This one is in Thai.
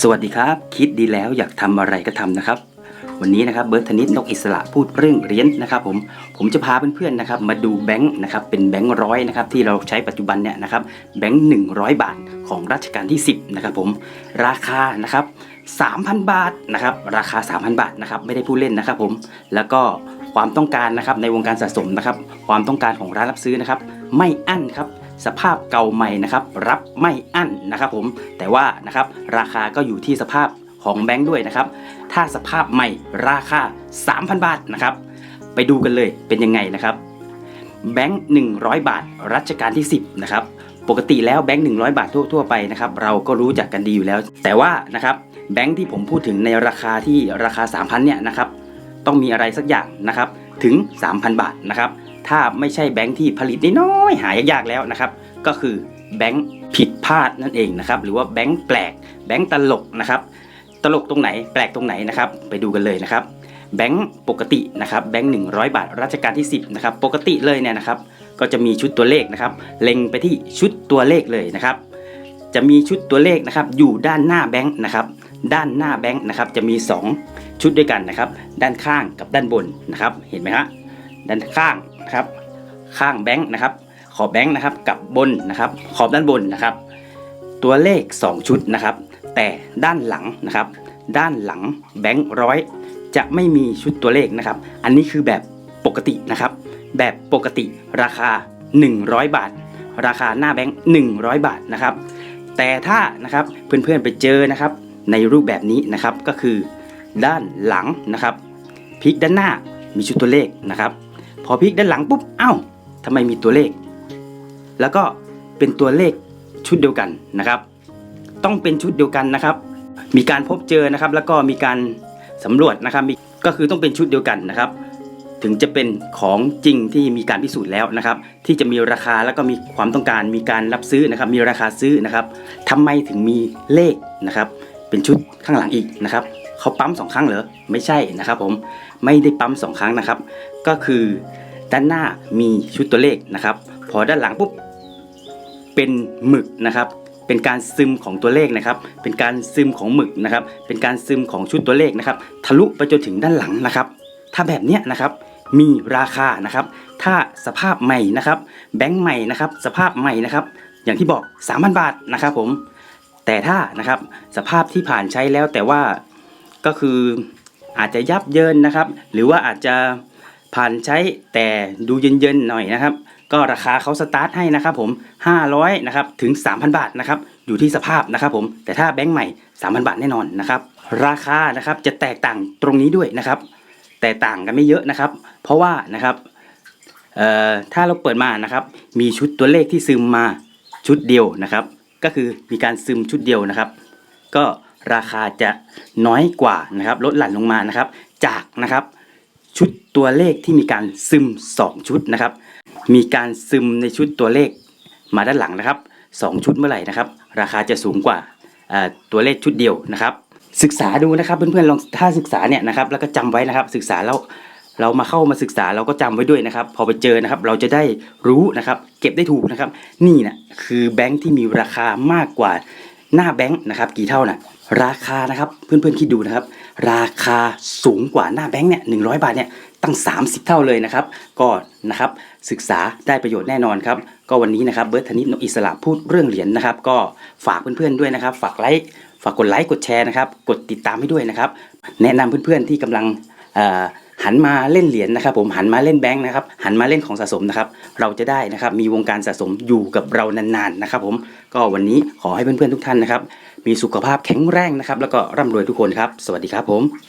สวัสดีครับ คิดดีแล้วอยากทำอะไรก็ทำนะครับ วันนี้นะครับเบิร์ตธนิตนกอิสระพูดเรื่องเหรียญนะครับผมผมจะพาเพื่อนๆนะครับมาดูแบงค์นะครับเป็นแบงค์ร้อยนะครับที่เราใช้ปัจจุบันเนี่ยนะครับแบงค์หนึ่งร้อยบาทของรัชกาลที่ 10นะครับผมราคานะครับ3,000 บาทนะครับราคา 3,000 บาทนะครับไม่ได้พูดเล่นนะครับผมแล้วก็ความต้องการนะครับในวงการสะสมนะครับความต้องการของร้านรับซื้อนะครับไม่อั้นครับ สภาพเก่าใหม่นะครับรับไม่อั้นนะครับผมแต่ว่านะครับราคาก็อยู่ที่สภาพของแบงค์ด้วยนะครับ ถ้าสภาพใหม่ราคา 3,000 บาทนะครับ ไปดูกันเลยเป็นยังไงนะครับ แบงค์100 บาท รัชกาลที่ 10 นะครับ ปกติแล้วแบงค์100 บาททั่วๆไปนะครับ เราก็รู้จักกันดีอยู่แล้ว แต่ว่านะครับแบงค์ที่ผมพูดถึงในราคาที่ราคา 3,000 เนี่ยนะครับ ต้องมีอะไรสักอย่างนะครับ ถึง 3,000 บาทนะครับ ถ้าไม่ใช่แบงค์ที่ผลิตน้อยหายากๆแล้วนะครับ ก็คือแบงค์ผิดพลาดนั่นเองนะครับ หรือว่าแบงค์แปลก แบงค์ตลกนะครับ ตลกตรงไหนแปลกตรงไหนนะครับ ไปดูกันเลยนะครับ แบงค์ปกตินะครับ แบงค์100บาทรัชกาลที่ 10นะครับ ปกติเลยเนี่ยนะครับ ก็จะมีชุดตัวเลขนะครับ เล็งไปที่ชุดตัวเลขเลยนะครับ จะมีชุดตัวเลขนะครับ อยู่ด้านหน้าแบงค์นะครับ ด้านหน้าแบงค์นะครับ จะมี 2 ชุดด้วยกันนะครับ ด้านข้างกับด้านบนนะครับ เห็นไหมฮะ ด้านข้างนะครับ ข้างแบงค์นะครับ ขอบแบงค์นะครับกับบนนะครับ ขอบด้านบนนะครับ ตัวเลข 2 ชุดนะครับ แต่ด้านหลังนะครับ ด้านหลังแบงค์ร้อยจะไม่มีชุดตัวเลขนะครับ อันนี้คือแบบปกตินะครับ แบบปกติราคา 100 บาท ราคาหน้าแบงค์100 บาทนะครับ แต่ถ้านะครับเพื่อนๆไปเจอนะครับ ในรูปแบบนี้นะครับก็คือ ด้านหลังนะครับพลิกด้านหน้ามีชุดตัวเลขนะครับ พอพลิกด้านหลังปุ๊บเอ้าทำไมมีตัวเลข แล้วก็เป็นตัวเลขชุดเดียวกันนะครับ ต้องเป็นชุดเดียวกันนะครับ มีการพบเจอนะครับ แล้วก็มีการสำรวจนะครับมีก็คือต้องเป็นชุดเดียวกันนะครับ ถึงจะเป็นของจริงที่มีการพิสูจน์แล้วนะครับ ที่จะมีราคาแล้วก็มีความต้องการมีการรับซื้อนะครับ มีราคาซื้อนะครับทำไมถึงมีเลขนะครับ เป็นชุดข้างหลังอีกนะครับเขาปั๊มสองครั้งเหรอไม่ใช่นะครับ ผมไม่ได้ปั๊มสองครั้งนะครับ ก็คือ ด้านหน้ามีชุดตัวเลขนะครับ พอด้านหลังปุ๊บเป็นหมึกนะครับเป็นการซึมของตัวเลขนะครับ เป็นการซึมของหมึกนะครับ เป็นการซึมของชุดตัวเลขนะครับ ทะลุไปจนถึงด้านหลังนะครับ ถ้าแบบเนี้ยนะครับ มีราคานะครับ ถ้าสภาพใหม่นะครับ แบงค์ใหม่นะครับ สภาพใหม่นะครับ อย่างที่บอก 3,000 บาทนะครับผม แต่ถ้านะครับ สภาพที่ผ่านใช้แล้วแต่ว่าก็คืออาจจะยับเยินนะครับ หรือว่าอาจจะ ผ่านใช้แต่ดูเย็นๆหน่อยนะครับ ก็ราคาเขาสตาร์ทให้นะครับผม 500นะครับถึง 3,000 บาทนะครับอยู่ที่สภาพนะครับผมแต่ถ้าแบงค์ใหม่ 3,000 บาทแน่นอนนะครับราคานะครับจะแตกต่างตรงนี้ด้วยนะครับแต่ต่างกันไม่เยอะนะครับ เพราะว่านะครับถ้าเราเปิดมานะครับ มีชุดตัวเลขที่ซึมมาชุดเดียวนะครับ ก็คือมีการซึมชุดเดียวนะครับ ก็ราคาจะน้อยกว่านะครับลดหลั่นลงมานะครับ จากนะครับ ตัวเลขที่มีการซึม 2 ชุดนะครับ มีการซึมในชุดตัวเลขมาด้านหลังนะครับ 2 ชุดเมื่อไหร่นะครับ ราคาจะสูงกว่าตัวเลขชุดเดียวนะครับ ศึกษาดูนะครับเพื่อนๆลองถ้าศึกษาเนี่ยนะครับแล้วก็จำไว้นะครับ ศึกษาแล้วเรามาเข้ามาศึกษาเราก็จำไว้ด้วยนะครับ พอไปเจอนะครับเราจะได้รู้นะครับ เก็บได้ถูกนะครับ นี่นะคือแบงค์ที่มีราคามากกว่าหน้าแบงค์นะครับกี่เท่านะราคานะครับเพื่อนๆคิดดูนะครับ ราคาสูงกว่าหน้าแบงค์เนี่ยหนึ่งบาทเนี่ย ตั้ง 30 เท่าเลยนะครับ ก็นะครับศึกษาได้ประโยชน์แน่นอนครับ ก็วันนี้นะครับเบิร์ตธนิตนกอิสระพูดเรื่องเหรียญนะครับ ก็ฝากเพื่อนๆด้วยนะครับ ฝากไลค์ฝากกดไลค์กดแชร์นะครับกดติดตามให้ด้วยนะครับ แนะนำเพื่อนๆที่กำลังหันมาเล่นเหรียญนะครับ ผมหันมาเล่นแบงค์นะครับหันมาเล่นของสะสมนะครับ เราจะได้นะครับมีวงการสะสมอยู่กับเรานานๆนะครับ ผมก็วันนี้ขอให้เพื่อนๆทุกท่านนะครับ มีสุขภาพแข็งแรงนะครับ แล้วก็ร่ำรวยทุกคนครับ สวัสดีครับผม